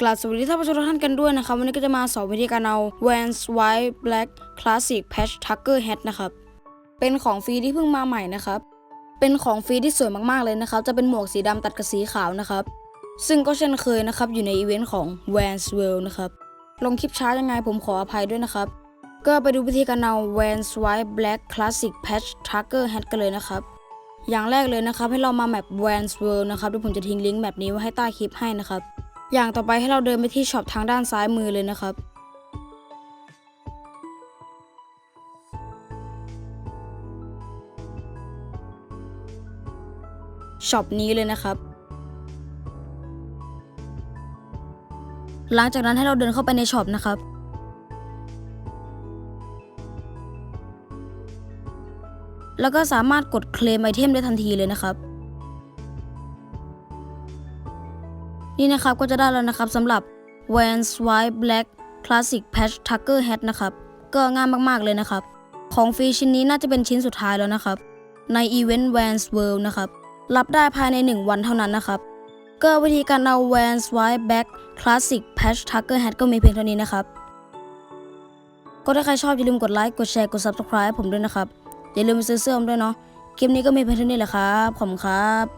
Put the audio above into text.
กราบสวัสดีท่านผู้ชมทุกท่านกันด้วยนะครับ วันนี้ก็จะมาสอนวิธีการเอา Vans White Black Classic Patch Tucker Hat นะครับ เป็นของฟรีที่เพิ่งมาใหม่นะครับ เป็นของฟรีที่สวยมากๆเลยนะครับ จะเป็นหมวกสีดำตัดกับสีขาวนะครับ ซึ่งก็เช่นเคยนะครับ อยู่ในอีเวนต์ของ Vans World นะครับ ลงคลิปช้ายังไงผมขออภัยด้วยนะครับ ก็ไปดูวิธีการเอา Vans White Black Classic Patch Tucker Hat กันเลยนะครับ อย่างแรกเลยนะครับให้เรามาแมป Vans World นะครับเดี๋ยวผมจะทิ้งลิงก์แบบนี้ไว้ให้ใต้คลิปให้นะครับ อย่างต่อไปให้เราเดินไปที่ช็อปทางด้านซ้ายมือเลยนะครับ ช็อปนี้เลยนะครับ หลังจากนั้นให้เราเดินเข้าไปในช็อปนะครับแล้วก็สามารถกดเคลมไอเทมได้ทันทีเลยนะครับ นี่นะครับก็จะได้แล้วนะครับสำหรับ Vans White Black Classic Patch Tucker Hat นะครับ ก็ง่ายมากๆเลยนะครับ ของฟรีชิ้นนี้น่าจะเป็นชิ้นสุดท้ายแล้วนะครับ ในอีเวนต์ Vans World นะครับ รับได้ภายใน 1 วันเท่านั้นนะครับ ก็วิธีการเอา Vans White Black Classic Patch Tucker Hat ก็มีเพียงเท่านี้นะครับ ก็ถ้าใครชอบอย่าลืมกดไลค์กดแชร์กด Subscribe ผมด้วยนะครับ อย่าลืมซื้อเสื้อผมด้วยเนาะคลิปนี้ก็มีเพียงเท่านี้แหละครับขอบคุณครับ